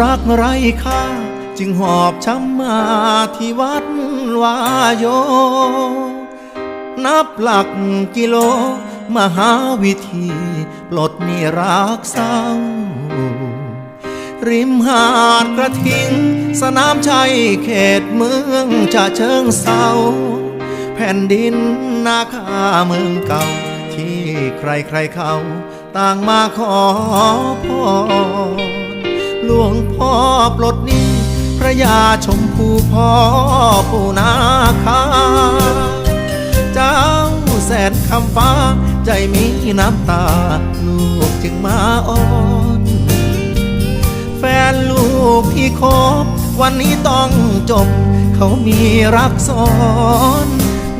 รักไรค่าจึงหอบช้ำมาที่วัดวายโย นับหลักกิโล มหาวิธีปลดนี่รักเศร้า ริมหาดกระทิง สนามชัยเขตเมืองชะเชิงเศร้า แผ่นดินนาคาเมืองเก่า ที่ใครใครๆเขา ต่างมาขอพร หลวงพ่อปลดหนี้พระยาชมพูพ่อผู้นาคา เจ้าแสนคำฟ้าใจมีน้ำตา ลูกจึงมาอ้อนแฟนลูกที่คบ วันนี้ต้องจบ เขามีรักซ้อน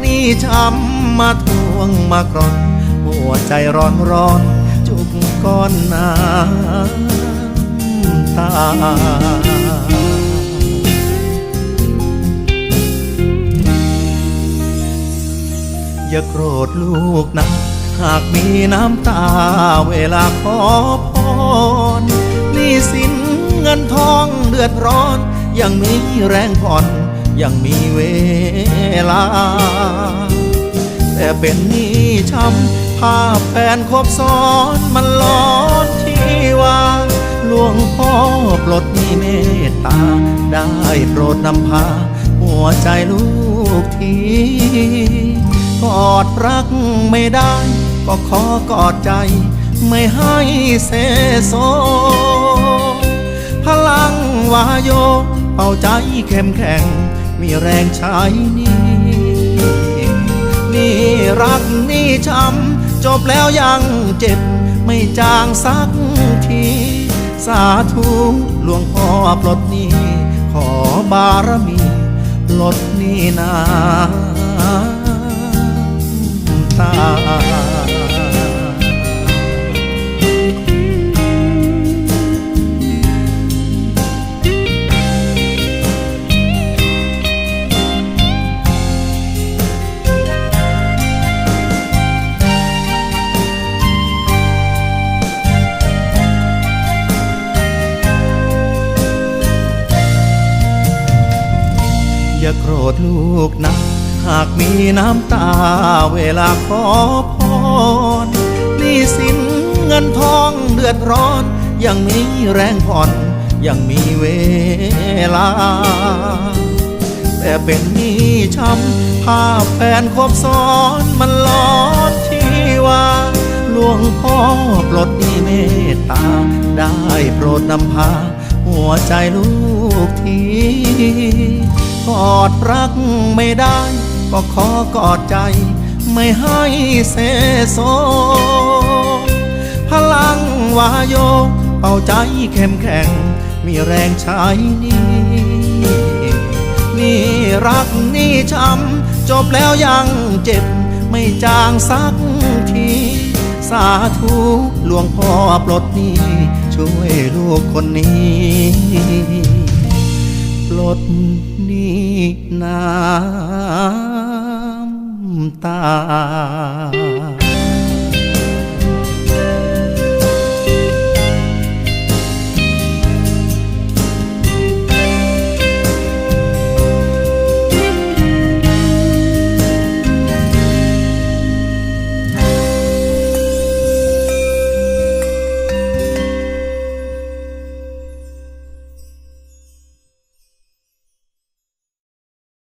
นี่ช้ำมาทวงมากรอน หัวใจร้อนร้อนจุกก้อนน้ำ ตา อย่าโกรธลูกนะ หากมีน้ำตาเวลาขอพรนี่สินเงินทองเดือดร้อน ยังมีแรงผ่อนยังมีเวลา แต่เป็นหนี้ช้ำภาพแฟนคบซ้อนมัน งพ่อปลดหนี้เมตตา ได้โปรดนำพา หัวใจลูกทีกอดรักไม่ได้ ก็ขอกอดใจ ไม่ให้เสโซพลังวายโย เป่าใจเข้มแข็ง มีแรงใช้นี่ นี่รักนี่ช้ำจบแล้วยังเจ็บไม่จางสักที สาธุหลวงพ่อปลดนี้ขอบารมีปลดนี้นาตา อย่าโกรธลูกนะ หากมีน้ำตาเวลาขอพรนี่สินเงินทองเดือดร้อน ยังมีแรงผ่อน ยังมีเวลา แต่เป็นหนี้ช้ำภาพแฟนคบซ้อนมันร้อนที่ว่าหลวงพ่อปลดนี้เมตตา ได้โปรดนำพา หัวใจลูกที กอดรักไม่ได้ ก็ขอกอดใจ ไม่ให้เสโซ พลังวายโยเป่าใจเข้มแข็ง มีแรงใช้นี่ นี่รักนี่ช้ำจบแล้วยังเจ็บ ไม่จางสักที สาธุหลวงพ่อปลดนี้ ช่วยลูกคนนี้ ปลดนี้น้ำตา